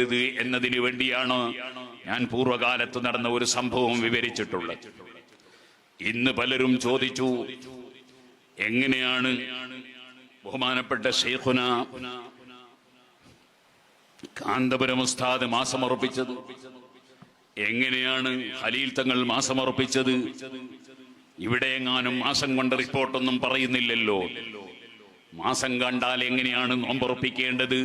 ഇത് എന്നതിനു വേണ്ടിയാണ് ഞാൻ പൂർവകാലത്ത് നടന്ന ഒരു സംഭവം വിവരിച്ചിട്ടുള്ളത്. ഇന്ന് പലരും ചോദിച്ചു എങ്ങനെയാണ് ബഹുമാനപ്പെട്ട ഷെയ്ഖുന കാന്തപുരം ഉസ്താദ് മാസമർപ്പിച്ചത്? എങ്ങനെയാണ് ഖലീൽ തങ്ങൾ മാസമർപ്പിച്ചത്? ഇവിടെ എങ്ങാനും മാസം കൊണ്ട് റിപ്പോർട്ടൊന്നും പറയുന്നില്ലല്ലോ. മാസം കണ്ടാൽ എങ്ങനെയാണ് നോമ്പുറപ്പിക്കേണ്ടത്?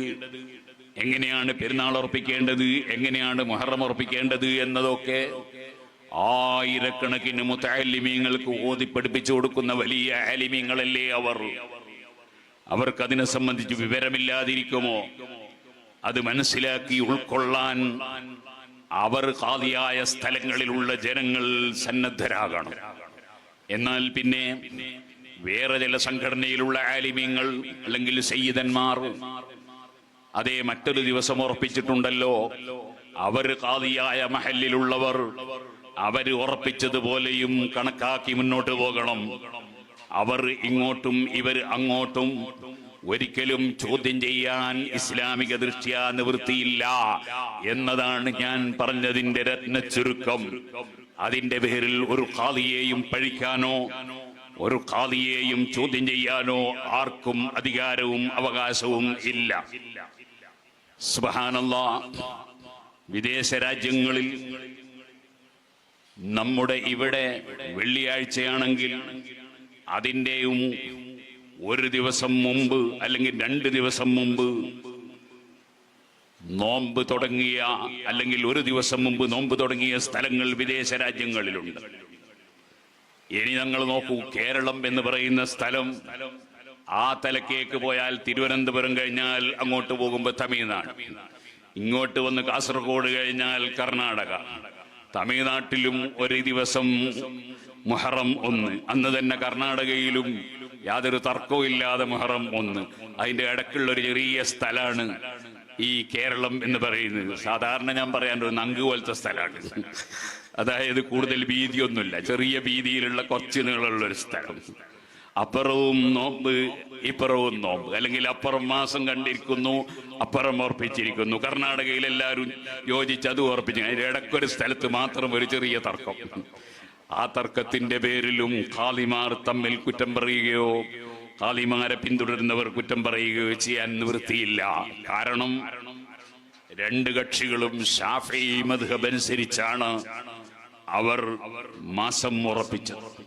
എങ്ങനെയാണ് പെരുന്നാൾ ഉറപ്പിക്കേണ്ടത്? എങ്ങനെയാണ് മുഹറം ഉറപ്പിക്കേണ്ടത് എന്നതൊക്കെ ആയിരക്കണക്കിന് മുത്താലിമീങ്ങൾക്ക് ഓതി പഠിപ്പിച്ചു കൊടുക്കുന്ന വലിയ ആലിമീങ്ങളല്ലേ അവർ. അവർക്ക് അതിനെ സംബന്ധിച്ച് വിവരമില്ലാതിരിക്കുമോ? അത് മനസ്സിലാക്കി ഉൾക്കൊള്ളാൻ അവർ ഹാദിയായ സ്ഥലങ്ങളിലുള്ള ജനങ്ങൾ സന്നദ്ധരാകണം. എന്നാൽ പിന്നെ വേറെ ചില സംഘടനയിലുള്ള ആലിമ്യങ്ങൾ അല്ലെങ്കിൽ സയ്യിദന്മാർ അതേ മറ്റൊരു ദിവസം ഉറപ്പിച്ചിട്ടുണ്ടല്ലോ. അവർ കാതിയായ മഹലിലുള്ളവർ അവർ ഉറപ്പിച്ചതുപോലെയും കണക്കാക്കി മുന്നോട്ട് പോകണം. അവർ ഇങ്ങോട്ടും ഇവർ അങ്ങോട്ടും ഒരിക്കലും ചോദ്യം ചെയ്യാൻ ഇസ്ലാമിക ദൃഷ്ട്യാ നിവൃത്തിയില്ല എന്നതാണ് ഞാൻ പറഞ്ഞതിന്റെ രത്ന ചുരുക്കം. അതിന്റെ പേരിൽ ഒരു കാതിയെയും പഴിക്കാനോ ഒരു കാതിയെയും ചോദ്യം ചെയ്യാനോ ആർക്കും അധികാരവും അവകാശവും ഇല്ല. സുബഹാനല്ലാ. വിദേശ രാജ്യങ്ങളിൽ നമ്മുടെ ഇവിടെ വെള്ളിയാഴ്ചയാണെങ്കിൽ അതിന്റെയും ഒരു ദിവസം മുമ്പ് അല്ലെങ്കിൽ രണ്ട് ദിവസം മുമ്പ് നോമ്പ് തുടങ്ങിയ അല്ലെങ്കിൽ ഒരു ദിവസം മുമ്പ് നോമ്പ് തുടങ്ങിയ സ്ഥലങ്ങൾ വിദേശ രാജ്യങ്ങളിലുണ്ട്. ഇനി ഞങ്ങൾ നോക്കൂ കേരളം എന്ന് പറയുന്ന സ്ഥലം ആ തലക്കേക്ക് പോയാൽ തിരുവനന്തപുരം കഴിഞ്ഞാൽ അങ്ങോട്ട് പോകുമ്പോൾ തമിഴ്നാട്. ഇങ്ങോട്ട് വന്ന് കാസർഗോഡ് കഴിഞ്ഞാൽ കർണാടക. തമിഴ്നാട്ടിലും ഒരു ദിവസം മുഹറം ഒന്ന്. അന്ന് തന്നെ കർണാടകയിലും യാതൊരു തർക്കവും ഇല്ലാതെ മുഹറം ഒന്ന്. അതിന്റെ ഇടക്കുള്ള ഒരു ചെറിയ സ്ഥലമാണ് ഈ കേരളം എന്ന് പറയുന്നത്. സാധാരണ ഞാൻ പറയാൻ ഒരു നങ്ക് പോലത്തെ സ്ഥലമാണ് അതായത് കൂടുതൽ ഭീതിയൊന്നുമില്ല. ചെറിയ ഭീതിയിലുള്ള കുറച്ച് നീളമുള്ള ഒരു സ്ഥലം. അപ്പുറവും നോമ്പ് ഇപ്പുറവും നോമ്പ്. അല്ലെങ്കിൽ അപ്പുറം മാസം കണ്ടിരിക്കുന്നു അപ്പുറം ഓർപ്പിച്ചിരിക്കുന്നു. കർണാടകയിൽ എല്ലാവരും യോജിച്ച് അത് ഓർപ്പിച്ചു അതിന്റെ ഇടയ്ക്കൊരു സ്ഥലത്ത് മാത്രം ഒരു ചെറിയ തർക്കം. ആ തർക്കത്തിന്റെ പേരിലും ഖാലിമാർ തമ്മിൽ കുറ്റം പറയുകയോ ഖാലിമാരെ പിന്തുടരുന്നവർ കുറ്റം പറയുകയോ ചെയ്യാൻ നിവൃത്തിയില്ല. കാരണം രണ്ട് കക്ഷികളും ഷാഫി മദ്ഹബ് അനുസരിച്ചാണ് അവർ മാസം ഉറപ്പിച്ചത്.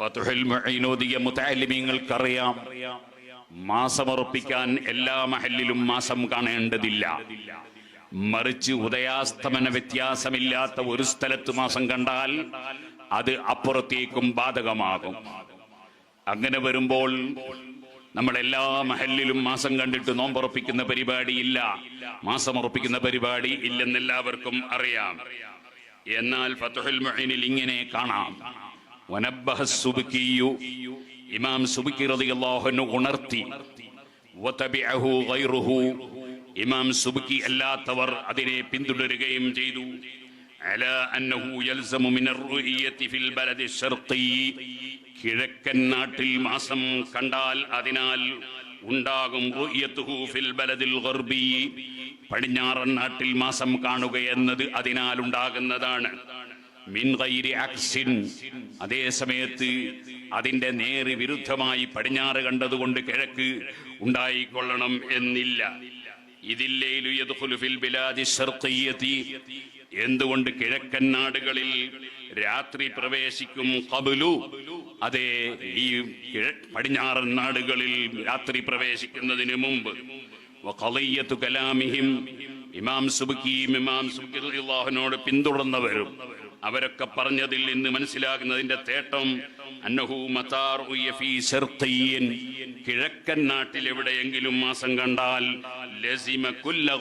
ഫതുഹുൽ മുഈനോദിയ മുതഅല്ലിമീങ്ങൾക്കറിയാം മാസമുറപ്പിക്കാൻ എല്ലാ മഹലിലും മാസം കാണേണ്ടതില്ല. മറിച്ച് ഉദയാസ്തമന വ്യത്യാസമില്ലാത്ത ഒരു സ്ഥലത്ത് മാസം കണ്ടാൽ അത് അപ്പുറത്തേക്കും ബാധകമാകും. അങ്ങനെ വരുമ്പോൾ നമ്മൾ എല്ലാ മഹലിലും മാസം കണ്ടിട്ട് നോമ്പുറപ്പിക്കുന്ന പരിപാടി ഇല്ല. മാസം ഉറപ്പിക്കുന്ന പരിപാടി ഇല്ലെന്ന് എല്ലാവർക്കും അറിയാം. എന്നാൽ ഫതുഹുൽ മൊഹീനിൽ ഇങ്ങനെ കാണാം. ഇമാം സുബിക്കി റളിയല്ലാഹുവിനെ ഉണർത്തി. വതബിഅഹു ഗൈറുഹു. ഇമാം സുബിക്കി അല്ലാത്തവർ അതിനെ പിന്തുടരുകയും ചെയ്തു. അലാ അന്നഹു യൽസമു മിനർ റുഇയതി ഫിൽ ബലദി ശർഖി കിഴക്കൻ നാട്ടിൽ മാസം കണ്ടാൽ അതിനാൽ ഉണ്ടാകും ഫിൽ ബലദിൽ ഗർബി. പടിഞ്ഞാറൻ നാട്ടിൽ മാസം കാണുക എന്നത് അതിനാലുണ്ടാകുന്നതാണ് അതേ സമയത്ത് അതിന്റെ നേര് വിരുദ്ധമായി പടിഞ്ഞാറ് കണ്ടതുകൊണ്ട് കിഴക്ക് ഉണ്ടായിക്കൊള്ളണം എന്നില്ല. എന്തുകൊണ്ട് കിഴക്കൻ നാടുകളിൽ രാത്രി പ്രവേശിക്കും കബുലു അതെ ഈ പടിഞ്ഞാറൻ നാടുകളിൽ രാത്രി പ്രവേശിക്കുന്നതിന് മുമ്പ്. കലാമിഹിം. ഇമാം സുബുക്കിയും ഇമാം സുബുക്കി റളിയല്ലാഹുവിനോട് പിന്തുടർന്നവരും. അവരൊക്കെ പറഞ്ഞതിൽ ഇന്ന് മനസ്സിലാകുന്നതിന്റെ തേട്ടം അന്നഹു കിഴക്കൻ നാട്ടിൽ എവിടെയെങ്കിലും മാസം കണ്ടാൽ ലസിമ കുല്ല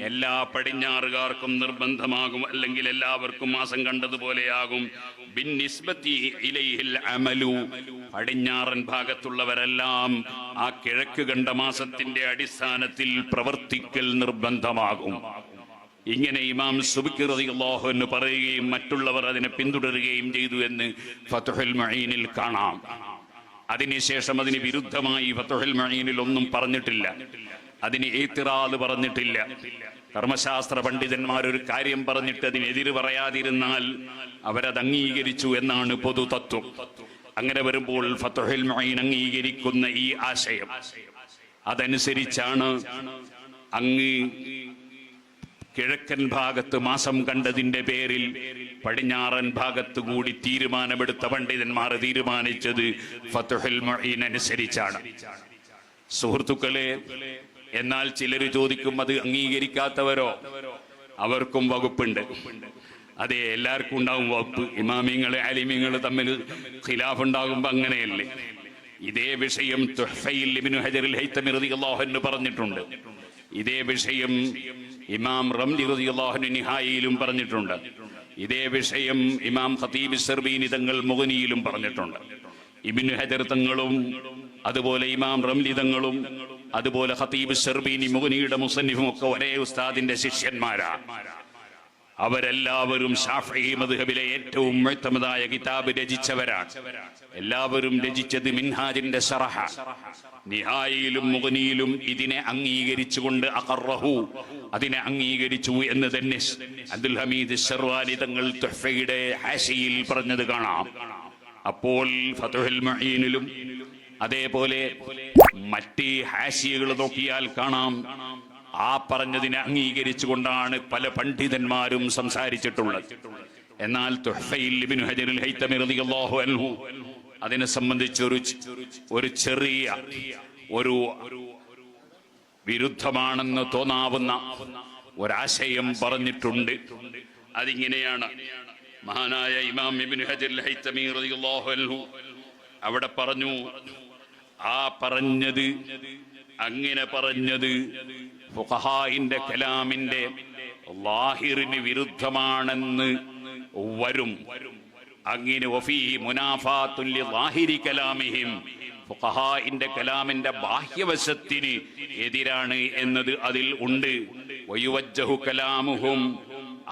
എല്ലാ പടിഞ്ഞാറുകാർക്കും നിർബന്ധമാകും അല്ലെങ്കിൽ എല്ലാവർക്കും മാസം കണ്ടതുപോലെയാകും. അമലു. പടിഞ്ഞാറൻ ഭാഗത്തുള്ളവരെല്ലാം ആ കിഴക്ക് കണ്ട മാസത്തിന്റെ അടിസ്ഥാനത്തിൽ പ്രവർത്തിക്കൽ നിർബന്ധമാകും. ഇങ്ങനെ ഇമാം സുബിക്ക് റളിയല്ലാഹു എന്ന് പറയുകയും മറ്റുള്ളവർ അതിനെ പിന്തുടരുകയും ചെയ്തു എന്ന് ഫതുഹുൽ മഈനിൽ കാണാം. അതിനുശേഷം അതിന് വിരുദ്ധമായി ഫതുഹുൽ മഈനിൽ ഒന്നും പറഞ്ഞിട്ടില്ല. അതിന് ഏത്തിറാത് പറഞ്ഞിട്ടില്ല. ധർമ്മശാസ്ത്ര പണ്ഡിതന്മാർ ഒരു കാര്യം പറഞ്ഞിട്ട് അതിനെതിര് പറയാതിരുന്നാൽ അവരത് അംഗീകരിച്ചു എന്നാണ് പൊതു തത്വം അങ്ങനെ വരുമ്പോൾ ഫത്തുഹിൽ മൊയ്ൻ അംഗീകരിക്കുന്ന ഈ ആശയം. അതനുസരിച്ചാണ് അങ്ങ് കിഴക്കൻ ഭാഗത്ത് മാസം കണ്ടതിന്റെ പേരിൽ പടിഞ്ഞാറൻ ഭാഗത്ത് കൂടി തീരുമാനമെടുത്ത പണ്ഡിതന്മാർ തീരുമാനിച്ചത് ഫത്തുഹുൽ അനുസരിച്ചാണ്. സുഹൃത്തുക്കളെ എന്നാൽ ചിലർ ചോദിക്കും അത് അംഗീകരിക്കാത്തവരോ? അവർക്കും വകുപ്പുണ്ട്. അതെ എല്ലാവർക്കും ഉണ്ടാവും വകുപ്പ്. ഇമാമിങ്ങൾ അലിമിങ്ങൾ തമ്മിൽ ഖിലാഫ് ഉണ്ടാകുമ്പോ അങ്ങനെയല്ലേ? ഇതേ വിഷയം ഹജറിൽ അൻഹു പറഞ്ഞിട്ടുണ്ട്. ഇതേ വിഷയം ഇമാം റംലി റളിയല്ലാഹു നിഹായിയിലും പറഞ്ഞിട്ടുണ്ട്. ഇതേ വിഷയം ഇമാം ഖതീബ് സർബീനി തങ്ങൾ മുഗനിയിലും പറഞ്ഞിട്ടുണ്ട്. ഇബ്നു ഹജർ തങ്ങളും അതുപോലെ ഇമാം റംലി തങ്ങളും അതുപോലെ ഖതീബ് സർബീനി മുഗനിയുടെ മുസന്നിഫും ഒക്കെ ഒരേ ഉസ്താദിന്റെ ശിഷ്യന്മാരാ. അവരെല്ലാവരും ഷാഫി മധുഹബിലെ ഏറ്റവും മുഴുത്തമതായ കിതാബ് രചിച്ചവരാണ്. എല്ലാവരും രചിച്ചത് മിൻഹാജിന്റെ ഷറഹ. നിഹായിലും മുഗനിയിലും ഇതിനെ അംഗീകരിച്ചുകൊണ്ട് അഖറഹു അതിനെ അംഗീകരിച്ചു എന്ന് തന്നെ അബ്ദുൽ ഹമീദ് ഷർവാനി തങ്ങൾ തുഹ്ഫയുടെ ഹാഷിയിൽ പറഞ്ഞത് കാണാം. അപ്പോൾ ഫതുഹുൽ മുഈനിലും അതേപോലെ മറ്റ് ഹാഷിയകൾ നോക്കിയാൽ കാണാം. ആ പറഞ്ഞതിനെ അംഗീകരിച്ചുകൊണ്ടാണ് പല പണ്ഡിതന്മാരും സംസാരിച്ചിട്ടുള്ളത്. എന്നാൽ അതിനെ സംബന്ധിച്ച് ഒരു ഒരു ചെറിയ ഒരു വിരുദ്ധമാണെന്ന് തോന്നാവുന്ന ഒരാശയം പറഞ്ഞിട്ടുണ്ട്. അതിങ്ങനെയാണ് മഹാനായ ഇമാം അൻഹു അവിടെ പറഞ്ഞു ആ പറഞ്ഞത് അങ്ങനെ പറഞ്ഞത് ഫുഖഹായിന്റെ കലാമിന്റെ ലാഹിറിന് വിരുദ്ധമാണെന്ന് വരും. അങ്ങനെ വഫീഹി മുനാഫാത്തുൻ ലിളാഹിരി കലാമിഹിം ഫുഖഹായിന്റെ കലാമിന്റെ ബാഹ്യവശത്തിന് എതിരാണ് എന്നത് അതിൽ ഉണ്ട്. വയുവജ്ജഹു കലാമുഹും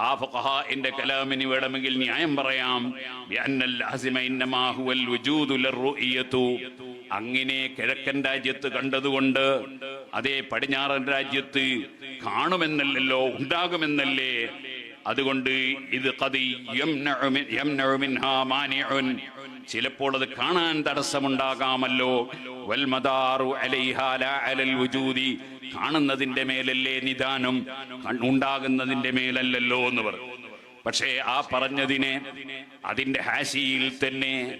ആ ഫുഖഹാഇന്റെ കലാമിന് വേണമെങ്കിൽ ന്യായം പറയാം. ബിഅന്നൽ ലാസിമ ഇന്നമാ ഹുവൽ വുജൂദു ലിർറുഇയതു അങ്ങനെ കിഴക്കൻ രാജ്യത്ത് കണ്ടതുകൊണ്ട് അതേ പടിഞ്ഞാറൻ രാജ്യത്ത് കാണുമെന്നല്ലല്ലോ ഉണ്ടാകുമെന്നല്ലേ? അതുകൊണ്ട് ഇത്. ചിലപ്പോൾ അത് കാണാൻ തടസ്സമുണ്ടാകാമല്ലോ. കാണുന്നതിന്റെ മേലല്ലേ നിദാനം ഉണ്ടാകുന്നതിന്റെ മേലല്ലല്ലോ എന്ന് പറഞ്ഞു. പക്ഷേ ആ പറഞ്ഞതിനെ അതിന്റെ ഹാശിയിൽ തന്നെ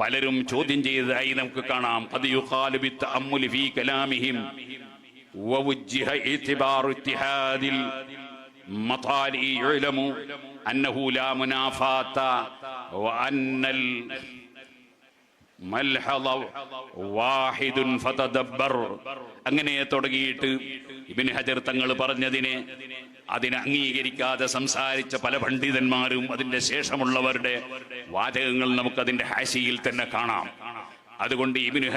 പലരും ചോദ്യം ചെയ്തതായി നമുക്ക് കാണാം അത് യുഖാലു ബിത്തഅമ്മുലി ഫീ കലാമിഹിം ووجه اعتبار اتحاد المطالع يعلم أنه لا منافاة وأن الملحظ അങ്ങനെ തുടങ്ങിയിട്ട് ഇബിൻ ഹജർ തങ്ങൾ പറഞ്ഞതിനെ അതിനെ അംഗീകരിക്കാതെ സംസാരിച്ച പല പണ്ഡിതന്മാരും അതിന്റെ ശേഷമുള്ളവരുടെ വാചകങ്ങൾ നമുക്കതിന്റെ ഹാശിയിൽ തന്നെ കാണാം. അതുകൊണ്ട് ഇബിൻ